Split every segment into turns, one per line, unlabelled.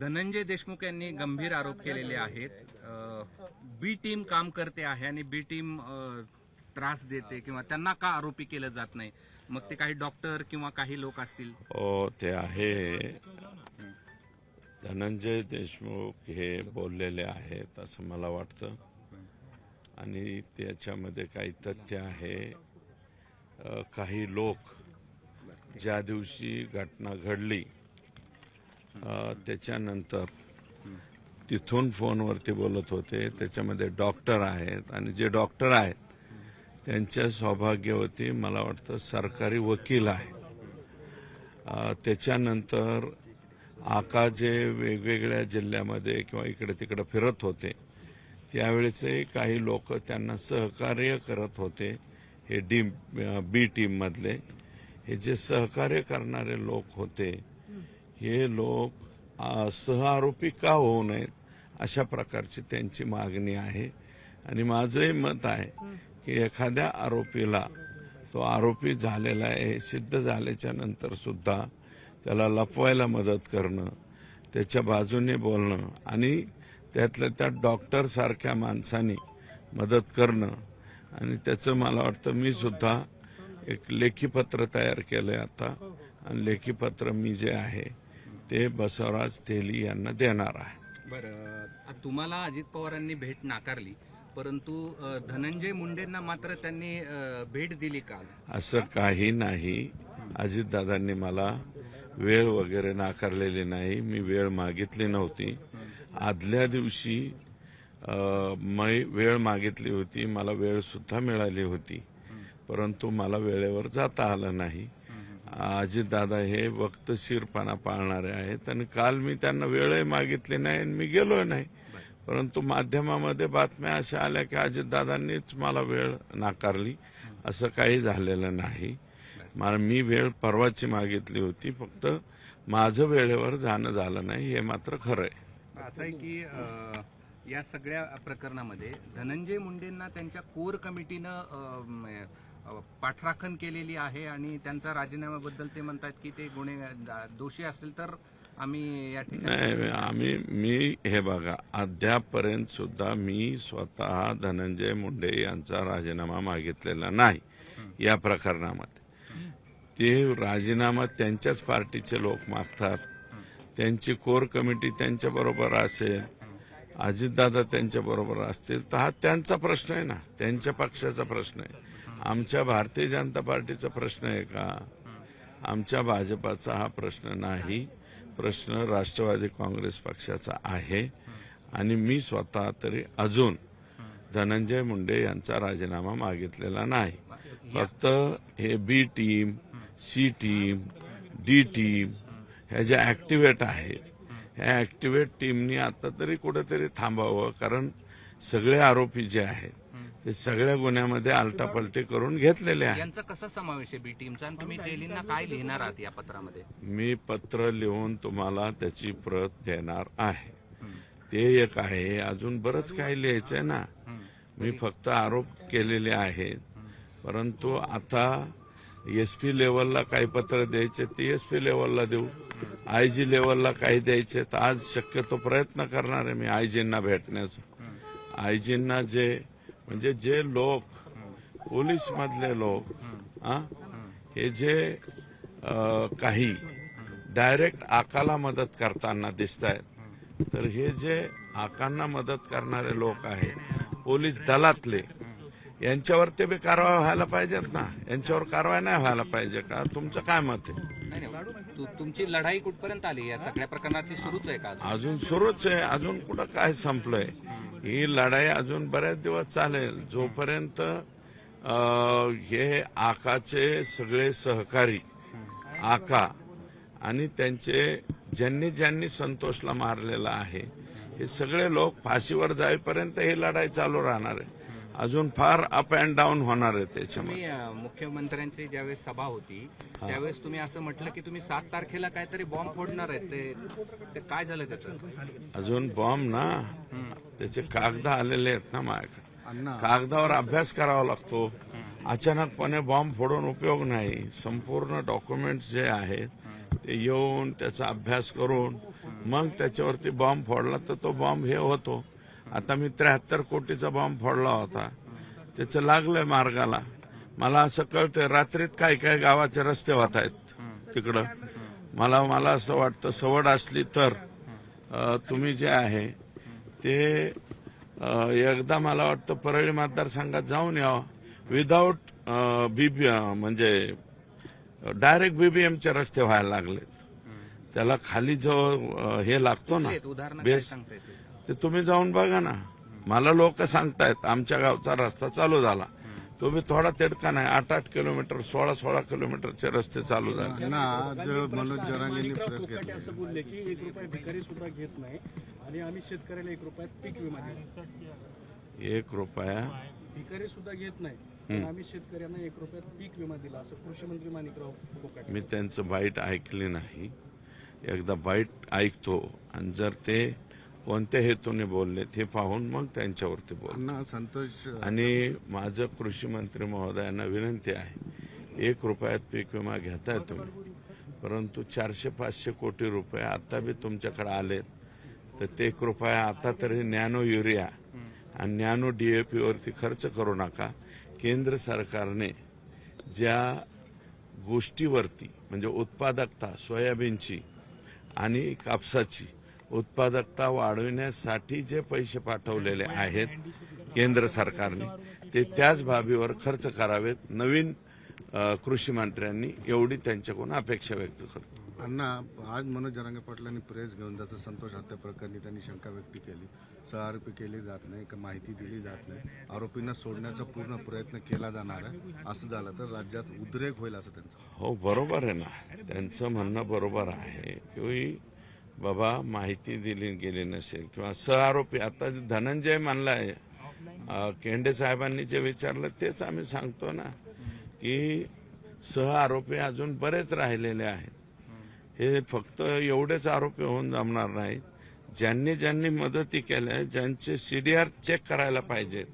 धनंजय देशमुख यांनी गंभीर आरोप केलेले आहेत. बी टीम काम करते आहे आणि बी टीम त्रास देते किंवा त्यांना का आरोपी केलं जात नाही? मग ते काही डॉक्टर किंवा काही लोक असतील?
हो ते आहे. धनंजय देशमुख हे बोललेले आहेत असं मला वाटतं. आणि त्याच्यामध्ये काही तथ्य आहे. काही लोक ज्या दिवशी घटना घडली त्याच्यानंतर तिथून फोनवरती बोलत होते. त्याच्यामध्ये डॉक्टर आहेत आणि जे डॉक्टर आहेत त्यांच्या सौभाग्यवती मला वाटतं सरकारी वकील आहे. त्याच्यानंतर आका जे वेगवेगळ्या जिल्ह्यामध्ये किंवा इकडे तिकडे फिरत होते त्यावेळेसही काही लोक त्यांना सहकार्य करत होते. हे डी बी टीममधले. हे जे सहकार्य करणारे लोक होते हे लोक सहआरोपी का होऊ नयेत? अशा प्रकारची त्यांची मागणी आहे. आणि माझंही मत आहे की एखाद्या आरोपीला तो आरोपी झालेला आहे सिद्ध झाल्याच्यानंतर सुद्धा त्याला लपवायला मदत करणं त्याच्या बाजूने बोलणं आणि त्यातल्या त्या डॉक्टरसारख्या माणसानी मदत करणं. आणि त्याचं मला वाटतं मी सुद्धा एक लेखीपत्र तयार केलंय आता. आणि लेखीपत्र मी जे आहे ते बसवराज तेली यांना देणार आहे.
बरं तुम्हाला अजित पवारांनी भेट नाकारली परंतु धनंजय मुंडेंना मात्र त्यांनी भेट दिली काल
असं काही नाही. अजितदादांनी मला वेळ वगैरे नाकारलेली नाही. मी वेळ मागितली नव्हती. आदल्या दिवशी मै वेळ मागितली होती. मला वेळ सुद्धा मिळाली होती. परंतु मला वेळेवर जाता आलं नाही. अजितदादा हे वक्तशीरपणा पाळणारे आहेत. आणि काल मी त्यांना वेळही मागितली नाही आणि मी गेलोय नाही. परंतु माध्यमामध्ये बातम्या अशा आल्या की अजितदादांनीच मला वेळ नाकारली. असं काही झालेलं नाही. मला मी वेळ परवाची मागितली होती. फक्त माझं वेळेवर जाणं झालं नाही. हे मात्र खरं आहे.
असं आहे की अ, या सगळ्या प्रकरणामध्ये धनंजय मुंडेंना त्यांच्या कोर कमिटीनं अ, म, पाठराखण केलेली आहे आणि त्यांचा राजीनाम्याबद्दल ते म्हणतात की ते गुन्हे दोषी असेल तर आम्ही या ठिकाणी
आम्ही मी हे बघा अद्यापपर्यंत सुद्धा मी स्वतः धनंजय मुंडे यांचा राजीनामा मागितलेला नाही या प्रकरणामध्ये. ते राजीनामा त्यांच्याच पार्टीचे लोक मागतात त्यांची कोर कमिटी त्यांच्या बरोबर असेल अजितदादा त्यांच्या बरोबर असतील तर हा त्यांचा प्रश्न आहे ना त्यांच्या पक्षाचा प्रश्न आहे. आमच्या भारतीय जनता पार्टीचा प्रश्न आहे का? आमच्या भाजपाचा हा प्रश्न नाही. प्रश्न राष्ट्रवादी काँग्रेस पक्षाचा आहे. आणि मी स्वतः तरी अजून धनंजय मुंडे यांचा राजीनामा मागितलेला नाही. फक्त हे B team C team D team ह्या ज्या ऍक्टिव्हेट आहेत ह्या ऍक्टिव्हेट टीमनी आता तरी कुठेतरी थांबावं. कारण सगळे आरोपी जे आहेत ते सगळ्या गुन्ह्यामध्ये आलटापलटी करून घेतलेले आहेत
यांचा कसा समावेश आहे बी टीमचा? आणि तुम्ही तेलींना काय लिहिणार आहात या पत्रामध्ये?
मी पत्र लिहून तुम्हाला त्याची प्रत देणार आहे. ते एक आहे. अजून बरंच काही लिहायचंय ना. मी फक्त आरोप केलेले आहेत. परंतु आता एस पी लेवलला काही पत्र द्यायचे ते एस पी लेवलला देऊ. आय जी लेवलला काही द्यायचे तर आज शक्यतो प्रयत्न करणार आहे मी आयजींना भेटण्याचा. आयजींना जे म्हणजे जे लोक पोलीस मधले लोक हा, जे काही डायरेक्ट आकाला मदत करताना दिसत आहेत तर हे जे आकांना मदत करणारे लोक आहेत पोलीस दलातले यांच्यावर ते बी कारवाई व्हायला पाहिजेत ना? यांच्यावर कारवाई नाही व्हायला पाहिजे का? तुमचं काय मत आहे?
तुमची लढाई कुठपर्यंत आली? या सगळ्या प्रकरणातली सुरूच आहे का? अजून
सुरूच आहे. अजून कुठं काय संपलंय? ही लढाई अजून बऱ्याच दिवस चालेल. जोपर्यंत हे आकाचे सगळे सहकारी आका आणि त्यांचे ज्यांनी ज्यांनी संतोषला मारलेला आहे हे सगळे लोक फाशीवर जाईपर्यंत ही लढाई चालू राहणार आहे. अजून फार अप अँड डाऊन होणार आहे
अ, मुख्यमंत्र्यांची ज्यावेळेस सभा होती त्यावेळेस तुम्ही असं म्हटलं की तुम्ही सात तारखेला काहीतरी बॉम्ब फोडणार आहेत. ते ते काय झालं त्याचं?
अजून बॉम्ब ना? त्याचे कागद आलेले आहेत ना माझ्याकडे. कागदावर अभ्यास करावा लागतो. अचानकपणे बॉम्ब फोडून उपयोग नाही. संपूर्ण डॉक्युमेंट्स जे आहेत ते येऊन त्याचा अभ्यास करून मग त्याच्यावरती बॉम्ब फोडला तर तो बॉम्ब हे होतो. आता मी त्र्याहत्तर कोटीचा बॉम्ब फोडला होता. त्याचं लागलंय मार्गाला. मला असं कळतंय रात्रीत काय काय गावाचे रस्ते होत आहेत तिकडं. मला मला असं वाटतं सवड असली तर तुम्ही जे आहे ते एकदा मला वाटतं परळी मतदारसंघात जाऊन यावं. विदाऊट बीबी म्हणजे डायरेक्ट बीबीएमचे रस्ते व्हायला लागलेत. त्याला खाली जो हे लागतो ना. बेस ते तुम्ही जाऊन बघा ना. मला लोक सांगतायत आमच्या गावचा रस्ता चालू झाला. तो बी थोडा तिडका नाही आठ आठ किलोमीटर सोळा सोळा किलोमीटरचे रस्ते चालू झाले.
मनोज जरांगेंनी
विक्रांत
प्रेस
कोकाटे
घेतली
असं बोलले की एक रुपया भिकारी सुद्धा घेत नाही आणि आम्ही शेतकऱ्याला एक रुपयात पीक विमा दिला.
एक रुपया?
भिकारी सुद्धा घेत नाही पण आम्ही शेतकऱ्यांना एक रुपयात पीक विमा दिला असं कृषी मंत्री माणिकराव कोकाटे
मी त्यांचं बाईट ऐकले नाही. एकदा बाईट ऐकतो आणि जर ते कोणत्या हेतूने बोलले ते पाहून मग त्यांच्यावरती बोल.
संतोष
आणि माझं कृषी मंत्री महोदयांना विनंती आहे एक रुपयात पीक विमा घेताय तुम्ही परंतु चारशे पाचशे कोटी रुपये आता बी तुमच्याकडे आलेत तर ते कृपया आता तरी नॅनो युरिया आणि नॅनो डीएपी वरती खर्च करू नका. केंद्र सरकारने ज्या गोष्टीवरती म्हणजे उत्पादकता सोयाबीनची आणि कापसाची उत्पादकता वाढविण्यासाठी जे पैसे पाठवलेले आहेत केंद्र सरकारने ते त्याच बाबीवर खर्च करावेत. नवीन कृषी मंत्र्यांनी एवढी त्यांच्याकडून अपेक्षा व्यक्त करतो.
अण्णा आज मनोज जरांगे पाटलांनी प्रेस घेऊन जसं संतोष हत्या प्रकरणी त्यांनी शंका व्यक्त केली. सहआरोपी केली जात नाही का माहिती दिली जात नाही. आरोपींना सोडण्याचा पूर्ण प्रयत्न केला जाणार आहे. असं झालं तर राज्यात उद्रेक होईल असं त्यांचं.
हो बरोबर आहे ना. त्यांचं म्हणणं बरोबर आहे की बाबा माहिती दिली गेली नसेल. किंवा सहआरोपी आता धनंजय म्हणलाय केंडे साहेबांनी जे विचारलं तेच आम्ही सांगतो ना की सहआरोपी अजून बरेच राहिलेले आहेत. हे फक्त एवढेच आरोपी होऊन जमणार नाहीत. ज्यांनी ज्यांनी मदती केल्या ज्यांचे सीडीआर चेक करायला पाहिजेत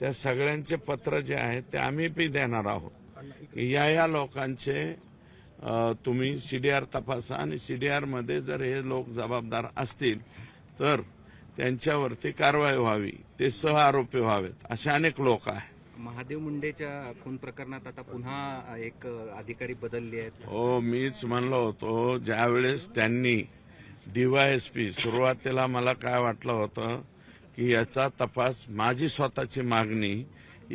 त्या सगळ्यांचे पत्र जे आहेत ते आम्ही बी देणार आहोत. या या लोकांचे तुम्ही सीडीआर तपासा आणि सीडीआरमध्ये जर हे लोक जबाबदार असतील तर त्यांच्यावरती कारवाई व्हावी. ते सह आरोपी व्हावेत. असे अनेक लोक आहेत.
महादेव मुंडेच्या खून प्रकरणात आता पुन्हा एक अधिकारी बदलले आहेत.
हो मीच म्हणलो होतो ज्यावेळेस त्यांनी डीवायएसपी सुरुवातीला मला काय वाटलं होतं की याचा तपास माझी स्वतःची मागणी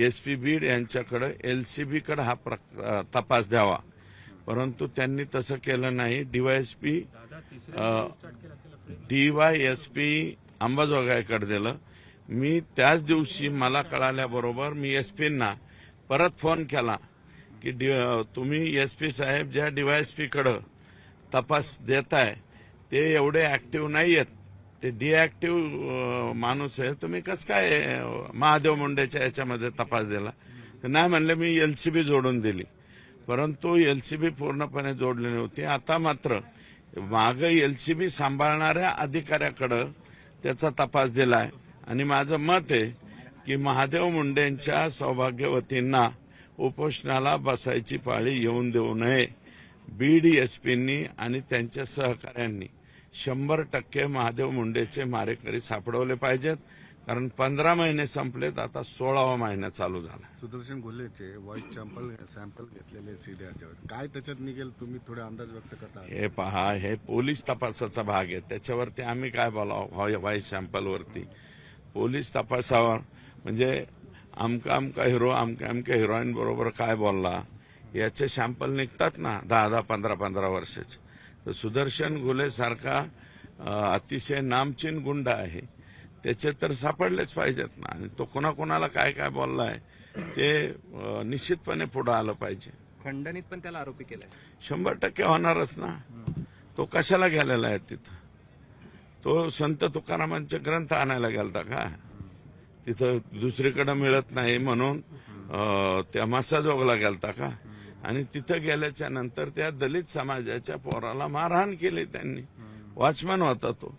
एस पी बीड यांच्याकडे एल सी कडे हा तपास द्यावा. परंतु त्यांनी तसं केलं नाही. डीवायएसपी डीवायएसपी अंबाजोगाईकडे दिलं. मी त्याच दिवशी मला कळाल्याबरोबर मी एस पींना परत फोन केला की डी तुम्ही एस पी साहेब ज्या डीवायएसपी कडं तपास देताय ते एवढे ऍक्टिव्ह नाही आहेत ते डिॲक्टिव्ह माणूस आहे. तुम्ही कसं काय महादेव मुंडेच्या याच्यामध्ये तपास दिला? नाही म्हणले मी एलसीबी जोडून दिली. परंतु एलसीबी पूर्णपणे जोडली नव्हती आता मात्र माग एलसीबी सांभाळणाऱ्या अधिकाऱ्याकडं त्याचा तपास दिलाय. आणि माझं मत आहे की महादेव मुंडेंच्या सौभाग्यवतींना उपोषणाला बसायची पाळी येऊन देऊ नये. बीडीएसपींनी आणि त्यांच्या सहकाऱ्यांनी शंभर टक्के महादेव मुंडेचे मारेकरी सापडवले पाहिजेत. कारण पंधरा महिने संपलेत आता सोळावा महिना चालू झाला.
सुदर्शन घोलेचे व्हॉइस सॅम्पल सॅम्पल घेतलेले सीडीआरच्या काय त्याच्यात निघेल तुम्ही थोडे अंदाज व्यक्त करता.
हे पहा हे पोलीस तपासाचा भाग आहे. त्याच्यावरती आम्ही काय बोलावं व्हाईस सॅम्पलवरती पोलीस तपासावर म्हणजे आमका आमका हिरो आमका आमका हिरोईन बरोबर काय बोलला याचे सॅम्पल निघतात ना दहा दहा पंधरा पंधरा वर्षाचे. तर सुदर्शन घुले सारखा अतिशय नामचीन गुंड आहे. त्याचे तर सापडलेच पाहिजेत ना. आणि तो कोणाकोणाला काय काय बोललाय ते निश्चितपणे पुढे आलं पाहिजे.
खंडणीत पण त्याला आरोपी केलाय.
शंभर टक्के होणारच ना. तो कशाला गेलेला आहे तिथं? तो संत तुकारामांचे ग्रंथ आणायला गेलता का? तिथं दुसरीकडे मिळत नाही म्हणून त्या मसाजोगला गेलता का? आणि तिथं गेल्याच्यानंतर त्या दलित समाजाच्या पोराला मारहाण केली त्यांनी. वॉचमॅन होता तो.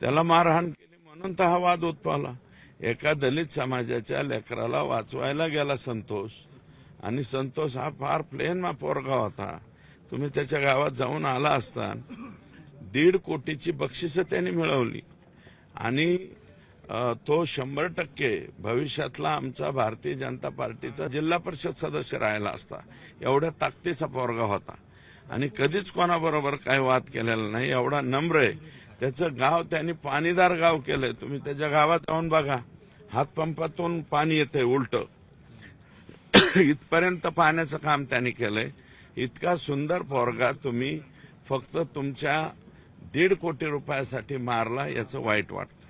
त्याला मारहाण म्हणून तर हा वाद उत्पवला एका दलित समाजाच्या लेकराला वाचवायला गेला संतोष. आणि संतोष हा फार प्लेन मा पोरगा होता. तुम्ही त्याच्या गावात जाऊन आला असता. दीड कोटीची बक्षिसं त्यांनी मिळवली. आणि तो शंभर टक्के भविष्यातला आमचा भारतीय जनता पार्टीचा जिल्हा परिषद सदस्य राहिला असता. एवढ्या ताकदीचा पोरगा होता. आणि कधीच कोणाबरोबर काय वाद केलेला नाही. एवढा नम्र आहे. त्याचं गाव त्यांनी पाणीदार गाव केलंय. तुम्ही त्याच्या गावात जाऊन बघा. हातपंपातून पाणी येतंय उलट. इथपर्यंत पाण्याचं काम त्यांनी केलंय. इतका सुंदर पोरगा तुम्ही फक्त तुमच्या दीड कोटी रुपयासाठी मारला याचं वाईट वाटतं